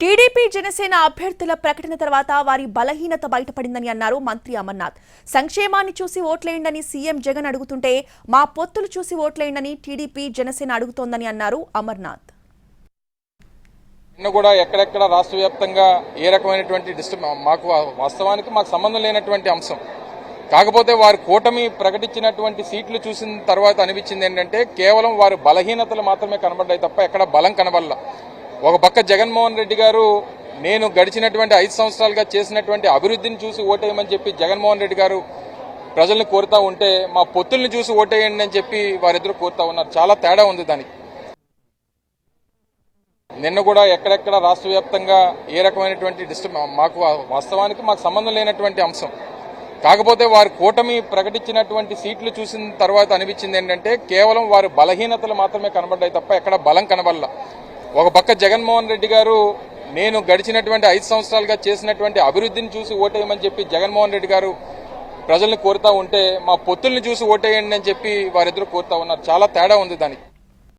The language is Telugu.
టీడీపీ జనసేన అభ్యర్థుల ప్రకటన తర్వాత వారి బలహీనత బయటపడిందని అన్నారు మంత్రి అమర్నాథ్. సంక్షేమాన్ని చూసి ఓట్లేయండని సీఎం జగన్ అడుగుతుంటే మా పొత్తులు చూసి ఓట్లేయండని టీడీపీ జనసేన అడుగుతోందని అన్నారు అమర్నాథ్. నిన్న కూడా ఎక్కడెక్కడ రాష్ట్ర వ్యాప్తంగా ఏ రకమైనటువంటి డిస్టర్బ్ మాకు వాస్తవానికి మాకు సంబంధం లేనటువంటి అంశం. కాకపోతే వారు కూటమి ప్రకటించినటువంటి సీట్లు చూసిన తర్వాత అనిపించింది ఏంటంటే కేవలం వారు బలహీనతలు మాత్రమే కనబడ్డాయి తప్ప ఎక్కడ బలం కనబడలా. ఒక పక్క జగన్మోహన్ రెడ్డి గారు నేను గడిచినటువంటి ఐదు సంవత్సరాలుగా చేసినటువంటి అభివృద్ధిని చూసి ఓటేయమని చెప్పి జగన్మోహన్ రెడ్డి గారు ప్రజల్ని కోరుతా ఉంటే మా పొత్తుల్ని చూసి ఓటేయండి అని చెప్పి వారిద్దరు కోరుతా ఉన్నారు. చాలా తేడా ఉంది దానికి. నిన్న కూడా ఎక్కడెక్కడ రాష్ట్ర వ్యాప్తంగా ఏ రకమైనటువంటి డిస్టర్బ్ మాకు వాస్తవానికి మాకు సంబంధం లేనటువంటి అంశం. కాకపోతే వారు కూటమి ప్రకటించినటువంటి సీట్లు చూసిన తర్వాత అనిపించింది ఏంటంటే కేవలం వారు బలహీనతలు మాత్రమే కనబడ్డాయి తప్ప ఎక్కడ బలం కనబడలా. ఒక పక్క జగన్మోహన్ రెడ్డి గారు నేను గడిచినటువంటి ఐదు సంవత్సరాలుగా చేసినటువంటి అభివృద్ధిని చూసి ఓటేయమని చెప్పి జగన్మోహన్ రెడ్డి గారు ప్రజల్ని కోరుతా ఉంటే మా పొత్తుల్ని చూసి ఓటేయండి అని చెప్పి వారిద్దరు కోరుతా ఉన్నారు. చాలా తేడా ఉంది దానికి.